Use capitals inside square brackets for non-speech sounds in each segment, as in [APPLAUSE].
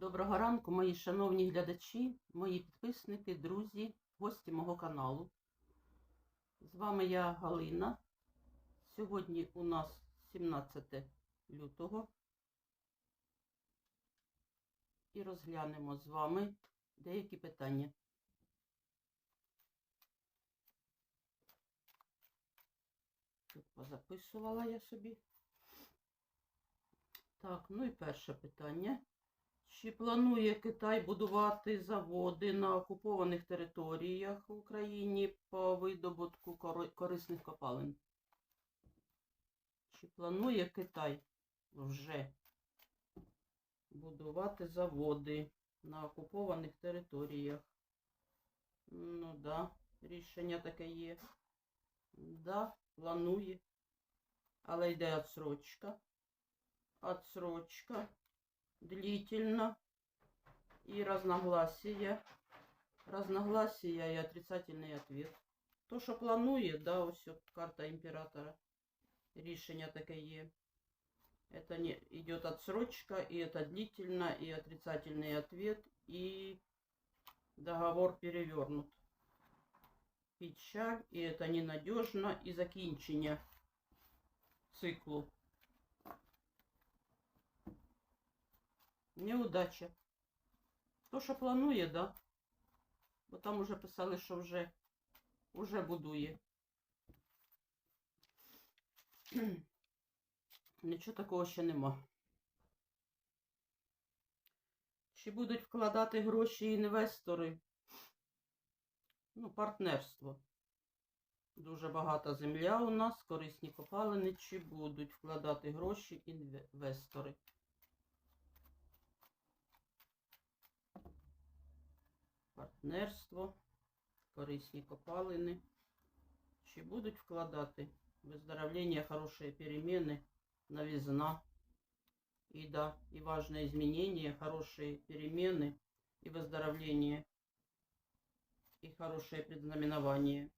Доброго ранку, мої шановні глядачі, мої підписники, друзі, гості мого каналу. З вами я Галина. Сьогодні у нас 17 лютого. І розглянемо з вами деякі питання. Тут позаписувала я собі. Так, ну і перше питання. Чи планує Китай будувати заводи на окупованих територіях в Україні по видобутку корисних копалин? Чи планує Китай вже будувати заводи на окупованих територіях? Ну да, рішення таке є. Да, планує. Але йде отсрочка. Отсрочка длительно и разногласия. Разногласия и отрицательный ответ. То, що планує, да, ось от карта імператора. Рішення таке є. Это не идет отсрочка, и это длительно, и отрицательный ответ, и договор перевернут. Печаль, и это ненадежно, и закінчення циклу. Неудача. То, що планує, да. Бо там уже писали, що вже, вже будує. [CLEARS THROAT] Нічого такого ще нема. Чи будуть вкладати гроші інвестори? Ну, партнерство. Дуже багата земля у нас, корисні копалини. Чи будуть вкладати гроші інвестори? Партнерство, корисні копалини. Чи будуть вкладати выздоровление, хорошие перемены, новизна. И да, и важные изменения, хорошие перемены и выздоровление. И хорошее предзнаменование.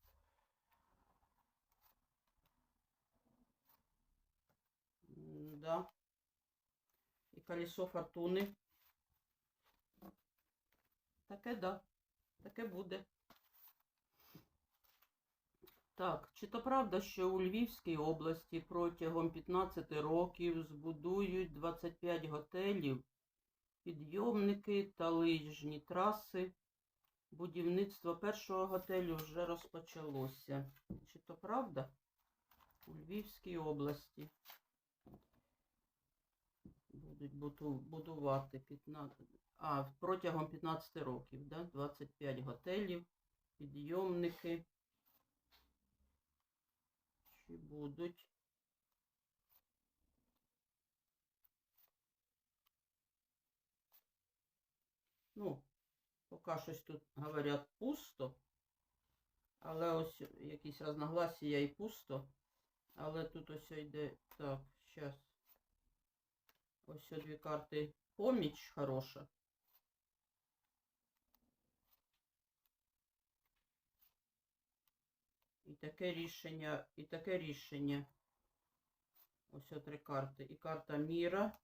Да. И колесо фортуны. Таке да. Таке буде. Так, чи то правда, що у Львівській області протягом 15 років збудують 25 готелів, підйомники та лижні траси? Будівництво першого готелю вже розпочалося. Чи то правда? У Львівській області будуть будувати 15, а, протягом 15 років, да? 25 готелів, підйомники. Чи будуть? Ну, поки щось тут говорять пусто, але ось якісь розногласія і пусто. Але тут ось йде, так, зараз. Ось дві карти. Поміч хороша. таке рішення, і таке рішення. Ось три карти. І карта міра.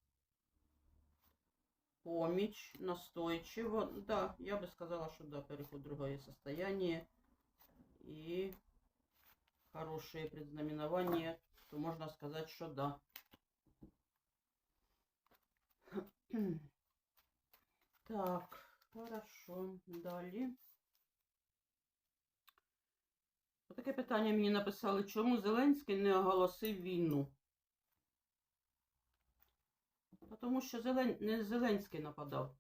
Поміч, настойчиво. Да, я бы сказала, что да, переход в другое состояние. И хорошие предзнаменования, то можно сказать, что да. Так, хорошо. Далі. Таке питання мені написали, чому Зеленський не оголосив війну? Тому що Зелен... не Зеленський нападав.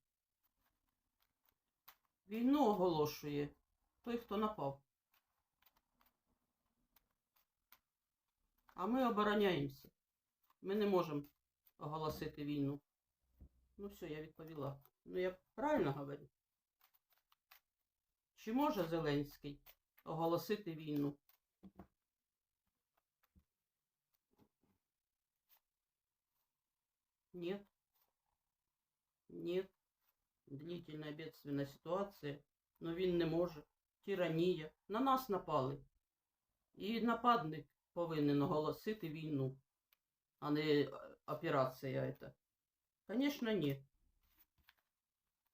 Війну оголошує той, хто напав. А ми обороняємося. Ми не можемо оголосити війну. Ну все, я відповіла. Ну я правильно говорю? Чи може Зеленський оголосити війну? Нет. Нет. Длительная бедственная ситуація. Но він не може. Тиранія. На нас напали. І нападник повинен оголосити війну, а не е, операція. Це. Конечно, ні.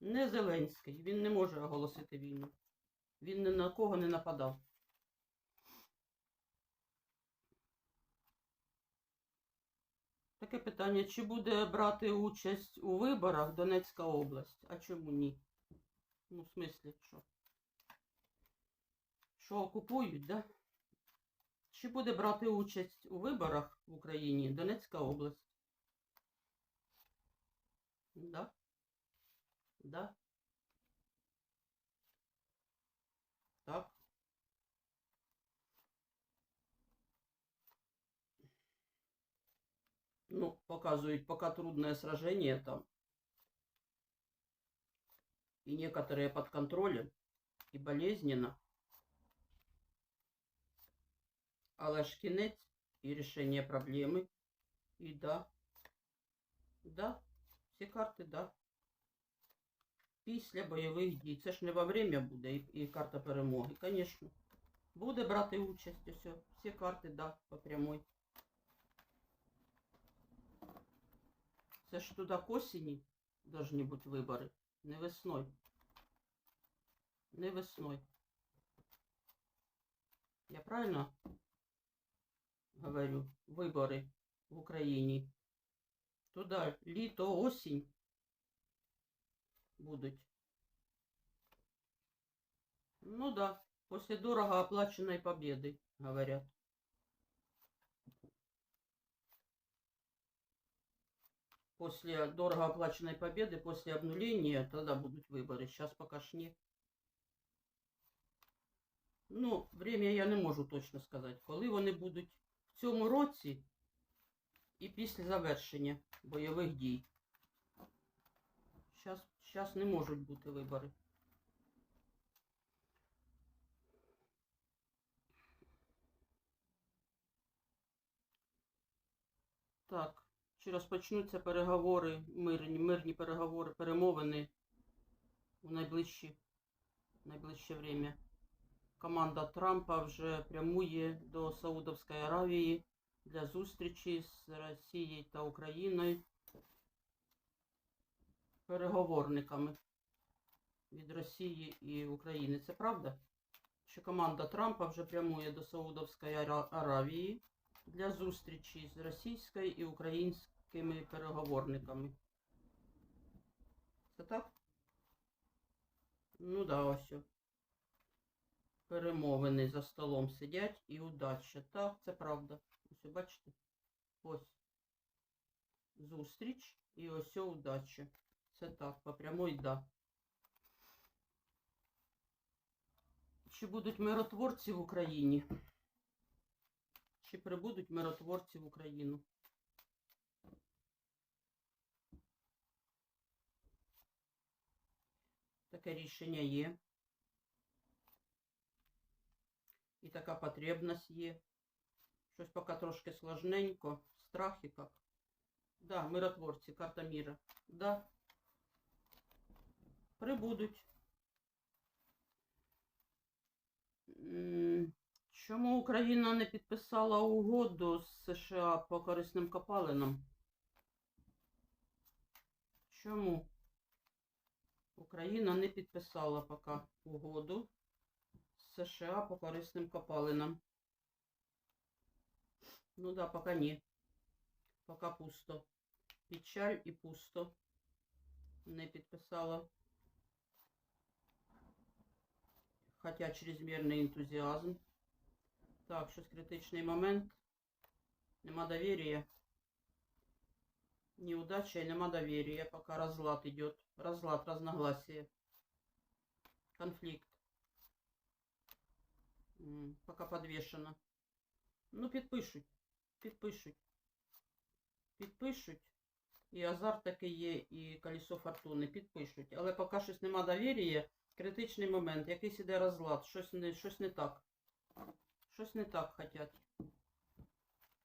Не Зеленський. Він не може оголосити війну. Він ні на кого не нападав. Таке питання, чи буде брати участь у виборах Донецька область? А чому ні? Ну, в смислі, що? Що окупують, да? Чи буде брати участь у виборах в Україні Донецька область? Да? Да? Ну, показывают, пока трудное сражение там. И некоторые под контролем. І болезненно. Але ж кінець і рішення проблеми. І да. Да. Всі карти, да. Після бойових дій. Це ж не во время буде і, і карта перемоги, звісно. Буде брати участь усе. Всі карти, да, по прямой. Це ж туди к осені должны бути вибори. Не весною. Не весною. Я правильно говорю? Вибори в Україні. Туди літо, осінь будуть. Ну да, после дорого оплаченной победы, говорят. После дорого оплаченной победы, после обнуления, тогда будут выборы. Сейчас пока ж нет. Ну, время я не можу точно сказати, коли вони будуть в цьому році і після завершення бойових дій. Зараз, зараз не можуть бути вибори. Так, чи розпочнуться переговори, мирні, мирні переговори, перемовини у найближчі, найближче время. Команда Трампа вже прямує до Саудовської Аравії для зустрічі з Росією та Україною переговорниками від Росії і України. Це правда? Що команда Трампа вже прямує до Саудовської Аравії для зустрічі з російською і українськими переговорниками. Це так? Ну да, ось. Перемовини за столом сидять і удача. Так, це правда. Ось, бачите? Ось. Зустріч і ось удача. Це так, по прямой да. Чи будуть миротворці в Україні? Чи прибудуть миротворці в Україну? Таке рішення є. І така потребність є. Щось поки трошки сложненько. Страх і як. Да, миротворці, карта міра. Да. Прибудуть. Чому Україна не підписала угоду з США по корисним копалинам? Чому Україна не підписала поки угоду з США по корисним копалинам? Ну да, пока ні. Пока пусто. Печаль і пусто. Не підписала. Хотя чрезмірний ентузіазм. Так, щось критичний момент. Нема доверия. Неудача и нема доверия. Пока разлад идет. Разлад, разногласие. Конфликт. Пока подвешено. Ну, підпишуть. Підпишуть. Підпишуть. І азарт такий є, і колесо фортуни підпишуть. Але поки щось нема довір'я, критичний момент, якийсь іде розлад, щось не, щось не так. Щось не так хотять.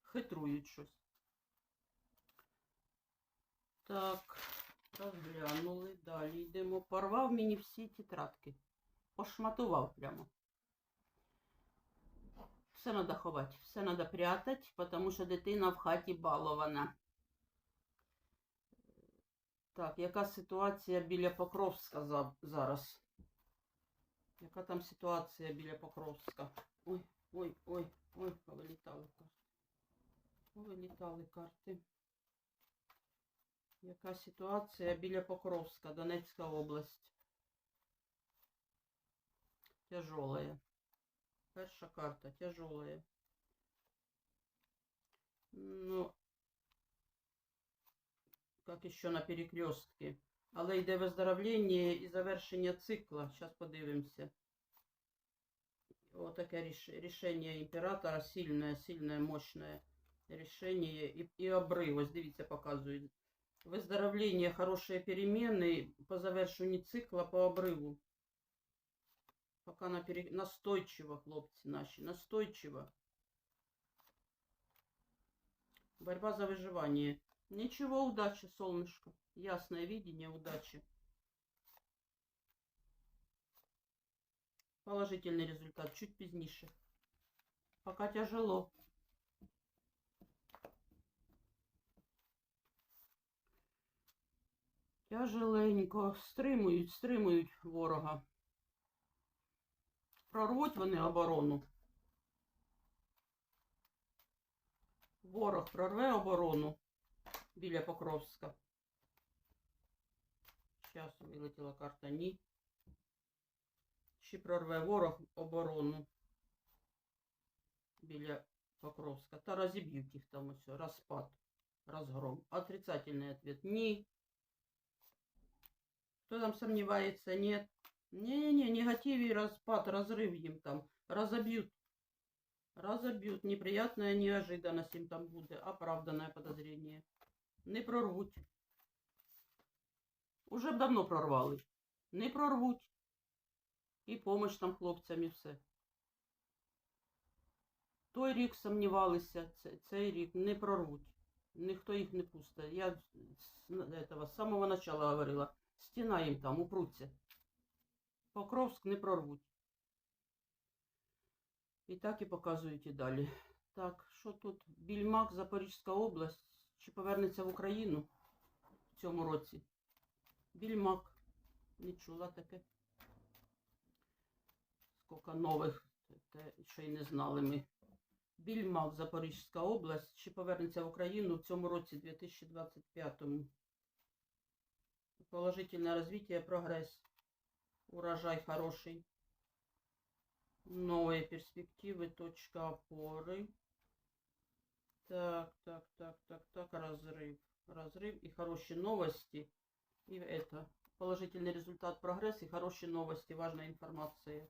Хитрують щось. Так, розглянули. Далі йдемо. Порвав мені всі тетрадки. Пошматував прямо. Все треба ховати, все треба прятати, тому що дитина в хаті балована. Так, яка ситуація біля Покровська за- зараз? Яка там ситуація біля Покровська? Ой, ой, ой, ой, повилітали карти. Повилітали карти. Яка ситуація біля Покровська, Донецька область? Тяжелая. Перша карта тяжелая. Ну, как еще на перекрестке. Але йде виздоровлення і завершення цикла. Зараз подивимося. Отаке ріш... рішення імператора сильне, сильне, мощне рішення і, і обрив. Ось дивіться, показують. Виздоровлення, хороші переміни по завершенню цикла по обриву. Пока на пере... настойчиво, хлопці наші, настойчиво. Борьба за выживание. Ничего, удачи, солнышко. Ясное видение, удачи. Положительный результат чуть пізніше. Пока тяжело. Тяжеленько. Стримують, стримують ворога. Прорвуть вони оборону. Ворог прорве оборону біля Покровська. Зараз вилетіла карта ні. Чи прорве ворог оборону біля Покровська. Та розіб'ють їх там усе. Розпад, розгром. Отрицательный ответ. Ні. Кто там сомневается? Нет. Не-не-не, негатив и распад, разрыв им там. Разобьют. Разобьют. Неприятная неожиданность им там будет. Оправданное подозрение. Не прорвуть. Уже б давно прорвали. Не прорвуть. І помощь там хлопцям і все. Той рік сумнівалися, це- цей рік не прорвуть. Ніхто їх не пустить. Я з этого, з самого начала говорила. Стіна їм там, упруться. Покровськ не прорвуть. І так і показують і далі. Так, що тут? Більмак, Запорізька область. Чи повернеться в Україну в цьому році? Більмак. Не чула таке. Скільки нових, те, що й не знали ми. Більмак, Запорізька область. Чи повернеться в Україну в цьому році 2025? Положительное развитие, прогресс. Урожай хороший. Новые перспективы, точка опоры. Так, так, так, так, так, разрыв. Разрыв и хорошие новости. И это, положительный результат, прогресс и хорошие новости, важная информация.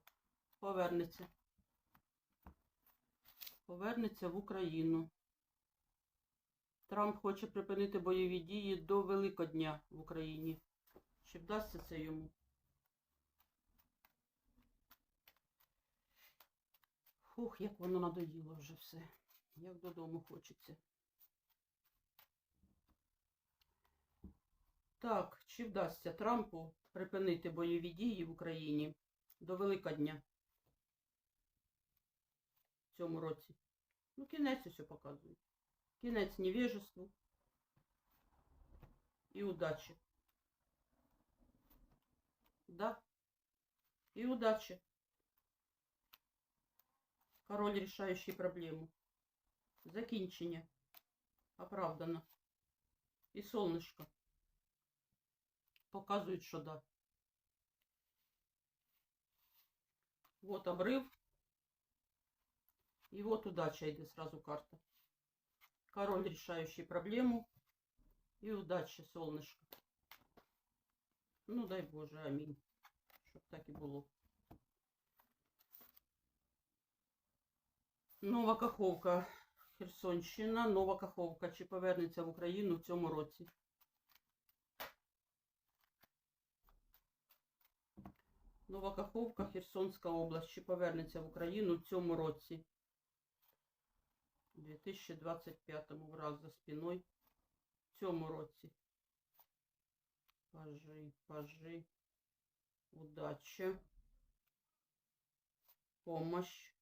Повернеться. Повернеться в Україну. Трамп хоче припинити бойові дії до Великодня в Україні. Чи вдасться це йому? Фух, як воно надоїло вже все. Як додому хочеться. Так, чи вдасться Трампу припинити бойові дії в Україні до Великодня в цьому році? Ну, кінець усе показує. Кінець невежеству і удачі. Да. І удачі. Король, рішаючий проблему. Закінчення. Оправдано. І солнышко. Показують, що да. Вот обрыв. И вот удача йде сразу карта. Король, решающий проблему. И удачи, солнышко. Ну, дай Боже, амінь. Щоб так і було. Нова Каховка. Херсонщина, Нова Каховка. Чи повернеться в Україну в цьому році? Нова Каховка, Херсонська область. Чи повернеться в Україну в цьому році? У 2025 враг за спиною. В цьому році. Пажи, пажи. Удача. Помощь.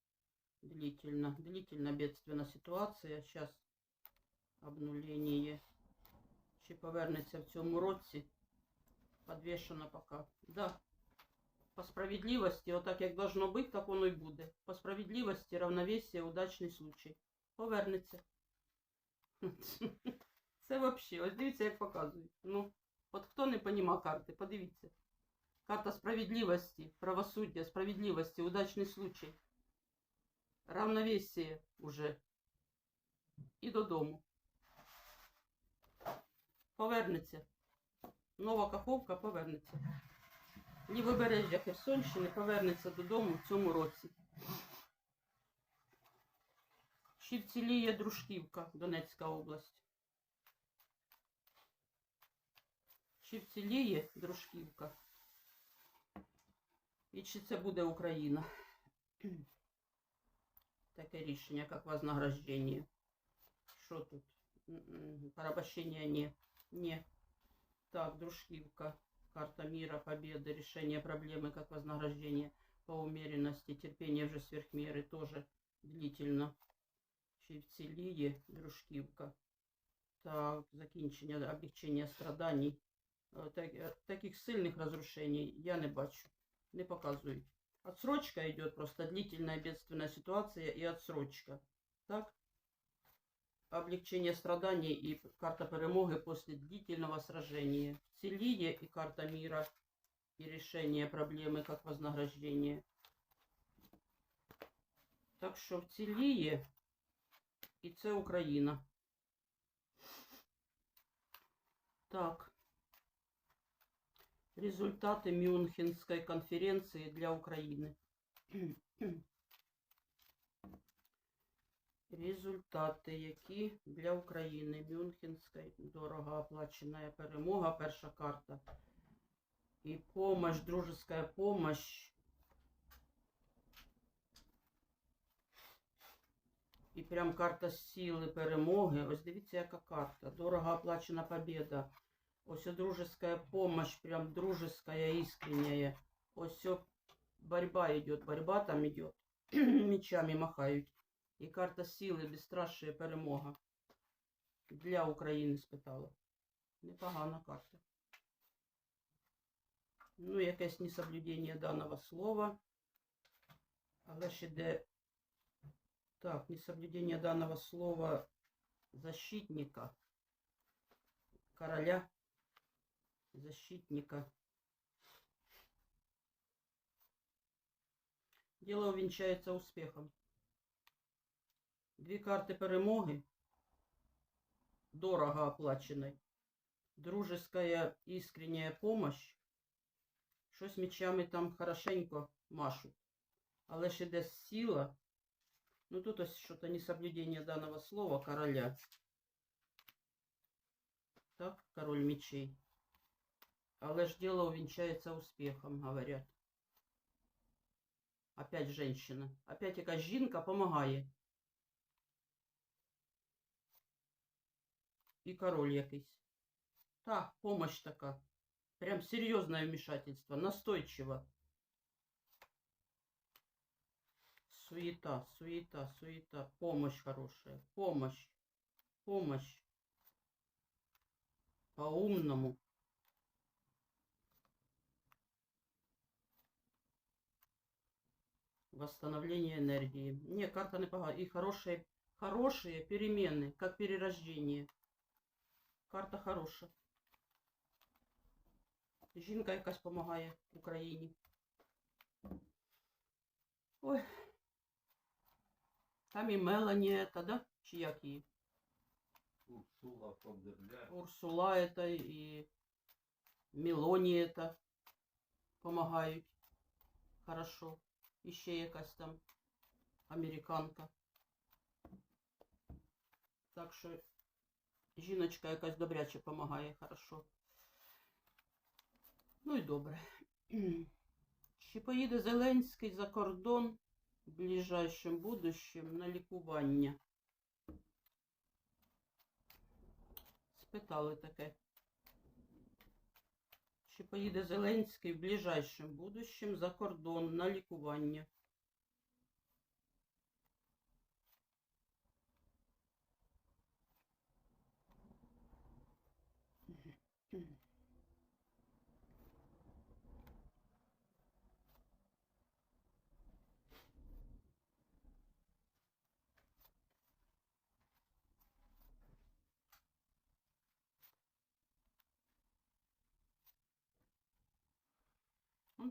Длительно. Длительно бедственная ситуация. Сейчас обнуление. Чи повернеться в цьому році. Подвішено поки. Да. По справедливості, отак як должно бути, так воно і буде. По справедливості, равновесие, удачний случай. Повернеться. Це вообще, [LAUGHS] ось дивіться, як показують. Ну, От хто не понімав карти, подивіться. Карта справедливості, правосуддя, справедливості, удачний случай. Равновесие уже. І додому. Повернеться. Нова Каховка повернеться. Лівобережжя Херсонщини повернеться додому в цьому році. Ще вціліє Дружківка, Донецька область. Чи вціліє Дружківка? І чи це буде Україна? Таке рішення, як вознаграждення. Що тут? М-м, Порабощення не. Не. Так, Дружківка. Карта мира, победы, решение проблемы как вознаграждение по умеренности, терпение вже сверх меры тоже длительно. Чи вціліє Дружківка. Так, закінчення, облегчення страданий. Е, так- е, таких сильних разрушений я не бачу. Не показують. Отсрочка идет просто длительная бедственная ситуация и отсрочка. Так? Облегчение страданий и карта перемоги после длительного сражения. Целие и карта мира и решение проблемы как вознаграждение. Так що вціліє і це Україна. Так. Результаты Мюнхенской конференции для Украины. [CLEARS THROAT] Результати, які для України. Мюнхенська дорого оплачена перемога, перша карта. І помощь, дружеская помощь. І прям карта сили перемоги. Ось дивіться, яка карта. Дорого оплачена победа. Ось дружеская помощь, прям дружеская, искренняя. Ось о, борьба идет, борьба там идет. [CLEARS THROAT] Мечами махають. І карта сили, безстрашие, перемога. Для України спитала. Непогана карта. Ну, якесь несоблюдення даного слова. Але ж іде... Так, несоблюдення даного слова защитника. Короля. Защитника. Дело увенчается успехом. Дві карти перемоги, дорого оплаченої, дружеская искренняя помощь, щось мечами там хорошенько машуть, але ж іде сила, ну тут ось що-то несоблюдение данного слова короля. Так, король мечей. Але ж дело увенчается успехом, говорят. Опять женщина. Опять якась жінка помагає. І король якийсь. Так, помощь така. Прям серьезное вмешательство, настойчиво. Суета, суета, суета. Помощь хорошая. Помощь. Помощь. По-умному. Восстановление энергии. Не, карта не погана. И хорошие, хорошие перемены, как перерождение. Карта хороша. Жінка якась допомагає Україні. Ой. Там і Мелані, та, да? Чи як її? Урсула фон дер Ляйен. Урсула это і Мелоні это помагають. Хорошо. І ще якась там американка. Так що жіночка якась добряче помагає, хорошо. Ну і добре. Чи поїде Зеленський за кордон в ближайшем будущем на лікування? Спитали таке. Чи поїде Зеленський в ближайшому будущем за кордон на лікування?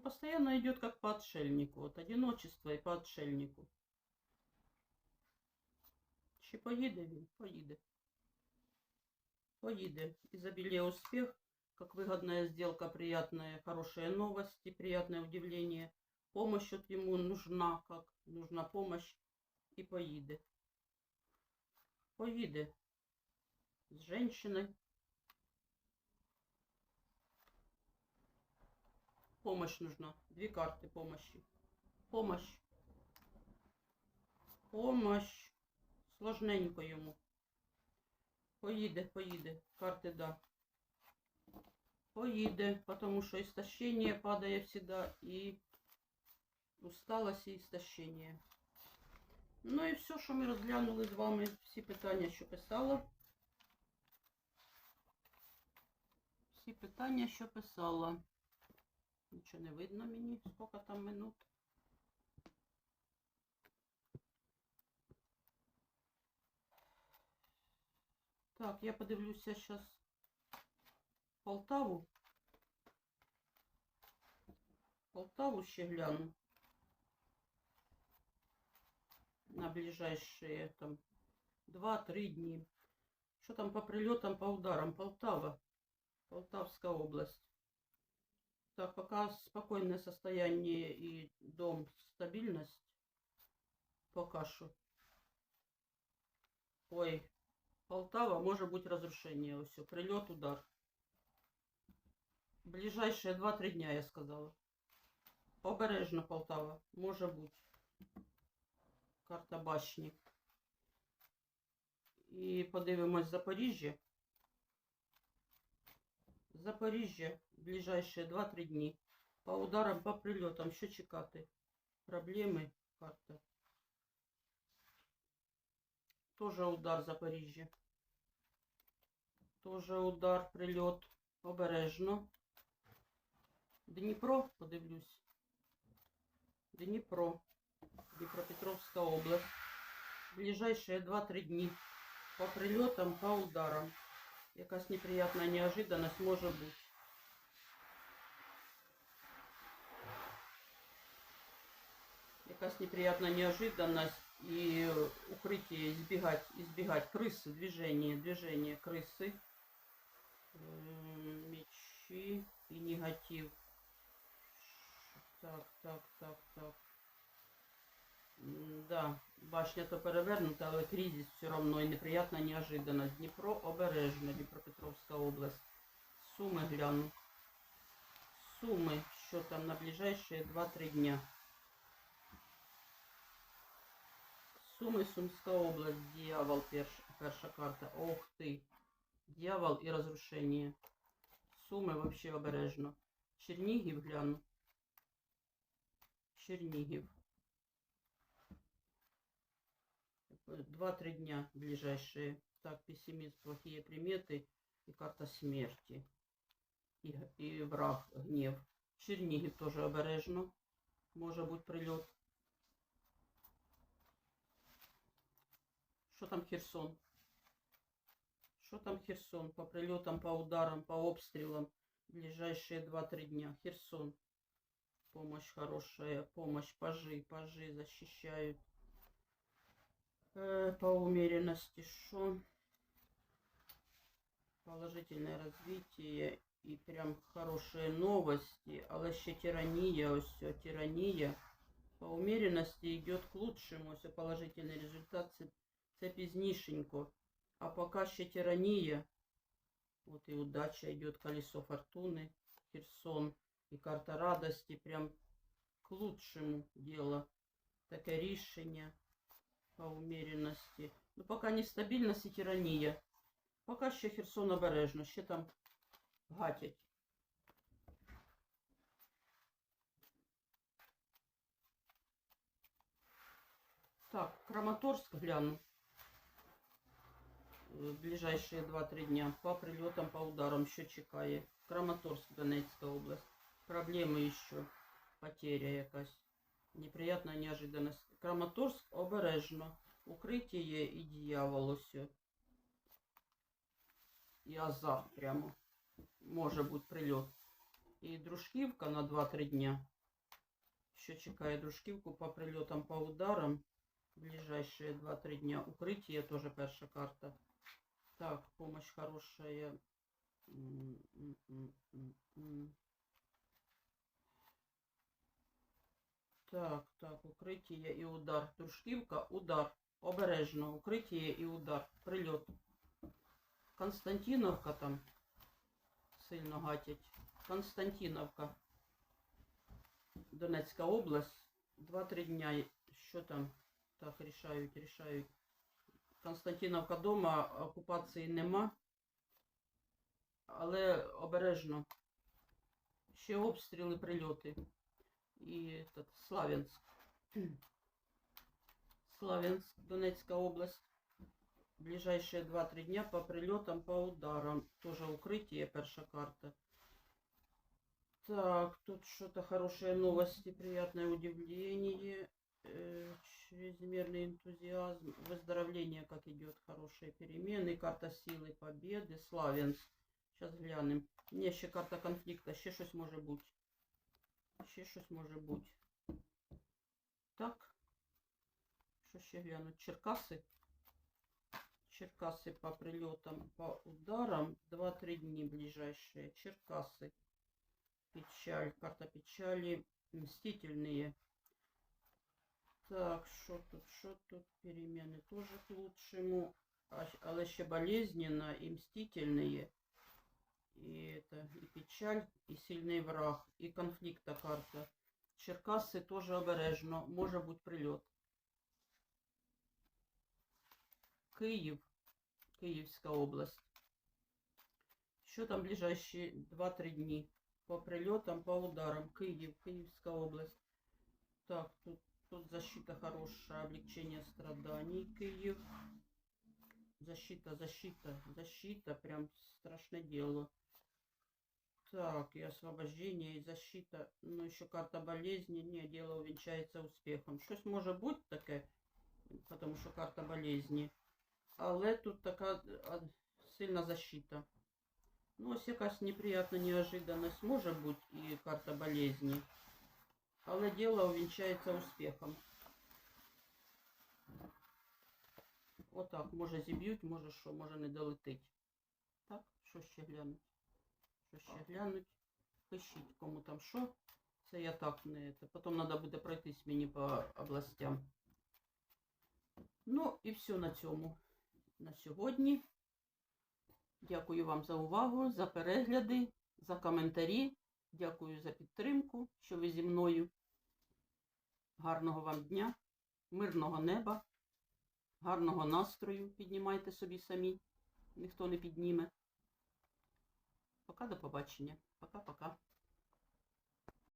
постоянно идет как по отшельнику. Вот одиночество и по отшельнику. Чи поїде він? Поїде. Поїде. Изобилие успех, как выгодная сделка, приятные, хорошие новости, приятное удивление. Помощь от ему нужна, как нужна помощь, и поїде. Поїде. С женщиной. Помощь нужна. Две карты помощи. Помощь. Помощь. Сложненько йому. Поїде, поїде. Карти да. Поїде, потому що істощення падає всегда і усталость і істощення. Ну і все, що ми розглянули з вами, всі питання, що писала. Всі питання, що писала. Нічого не видно мені, скільки там минут. Так, я подивлюся зараз Полтаву. Полтаву ще гляну. На ближайшие там 2-3 дни. Что там по прилетам, по ударам? Полтава. Полтавская область. Так, пока спокойное состояние и дом, стабильность. Пока что. Ой, Полтава, может быть разрушение. Все, прилет, удар. Ближайшие 2-3 дня, я сказала. Обережно Полтава, може бути. Карта башні. І подивимось Запоріжжя. Запоріжжя, ближайшие 2-3 дні. По ударам, по прильотам, що чекати? Проблеми, карта. Тоже удар Запоріжжя. Тоже удар, прильот. Обережно. Дніпро, подивлюсь. Дніпро. Дніпропетровська область. Ближайшие 2-3 дні. По прильотам, по ударам. Якась неприятна неожиданность може бути. Якась неприятная неожиданность и укрытие, избегать, избегать крысы, движение, движение крысы, мечи и негатив. Так, так, так, так. Да, башня то перевернута, але кризис все равно і неприятна неожиданность. Дніпро обережно, Дніпропетровська область. Суми гляну. Суми, що там на ближайшие 2-3 дня. Суми, Сумська область, дьявол, перш, перша карта. Ох ти. Дьявол і розрушення. Суми вообще обережно. Чернігів гляну. Чернігів. Два-три дня ближайшие. Так, пессимист, плохие приметы и карта смерти. И, г- и враг, гнев. Чернігів тоже обережно. Може бути прильот. Що там Херсон? Що там Херсон? По прильотам, по ударам, по обстрілам. Ближайшие 2-3 дня. Херсон. Помощь хорошая. Помощь. Пажи, пажи защищают. Э, по умеренности. Что? Положительное развитие и прям хорошие новости. Але ще тиранія, ось все, тиранія. По умеренности йде к лучшему, ось положительний результат. Це, це пізнішенько. А пока ще тиранія. Вот и удача идет, колесо фортуны, Херсон и карта радости, прям к лучшему дело. Таке рішення по умеренности. Ну, пока нестабільність і тиранія. Пока ще Херсон обережно, ще там гатять. Так, Краматорськ гляну. в ближайшие 2-3 дня по прильотам, по ударам, що чекає. Краматорськ, Донецька область. Проблеми ще, потеря якась. Неприятна неожиданность. Краматорськ обережно. Укриття є і дьявол ось. І азарт прямо. Може бути прильот. І Дружківка на 2-3 дня. Що чекає Дружківку по прильотам, по ударам. Ближайшие 2-3 дня. Укрытие тоже перша карта. Так, помощь хорошая. Так, так, укриття і удар. Дружківка, удар. Обережно. Укриття і удар. Прильот. Константиновка там сильно гатять. Константиновка. Донецька область. 2-3 дня. Що там? Так, рішають, рішають. Константиновка дома, окупації нема. Але обережно. Ще обстріли, прильоти. І этот, Славянськ. Славянськ, Донецька область. Ближайшие 2-3 дня по прильотам, по ударам. Тоже укрытие, перша карта. Так, тут что-то хорошие новости, приятное удивление. Э, чрезмерный энтузиазм, выздоровление, как идет, хорошие перемены, карта силы, победы, Славянск. Сейчас глянем. Не, ще карта конфликта, ще щось може бути. Ще щось може бути. Так. Що ще глянуть? Черкаси. Черкаси по прильотам, по ударам. 2-3 дні ближайшие. Черкасы. Печаль, карта печали. Мстительные. Так, що тут, що тут? Перемены тоже к лучшему. А, щ- але ще болезненно и мстительные. И это, и печаль, и сильный враг, и конфликта карта. Черкаси тоже обережно, може бути прильот. Київ, Київська область. Що там ближайші 2-3 дні? По прильотам, по ударам. Київ, Київська область. Так, тут, тут защита хорошая, облегчение страданий. Киев. Защита, защита, защита. Прям страшное дело. Так, и освобождение, и защита. Ну, еще карта болезни. Не, дело увенчается успехом. Щось може бути таке, потому що карта болезни. Але тут така а, сильна защита. Ну, ось якась неприятна неожиданность може бути і карта болезни. Але діло увінчається успіхом. Отак, може зіб'ють, може що, може не долетить. Так, що ще глянуть? Що ще глянуть? Пишіть, кому там що. Це я так не. Потім треба буде пройтись мені по областям. Ну і все на цьому на сьогодні. Дякую вам за увагу, за перегляди, за коментарі. Дякую за підтримку, що ви зі мною. Гарного вам дня, мирного неба, гарного настрою. Піднімайте собі самі. Ніхто не підніме. Пока до побачення. Пока-пока.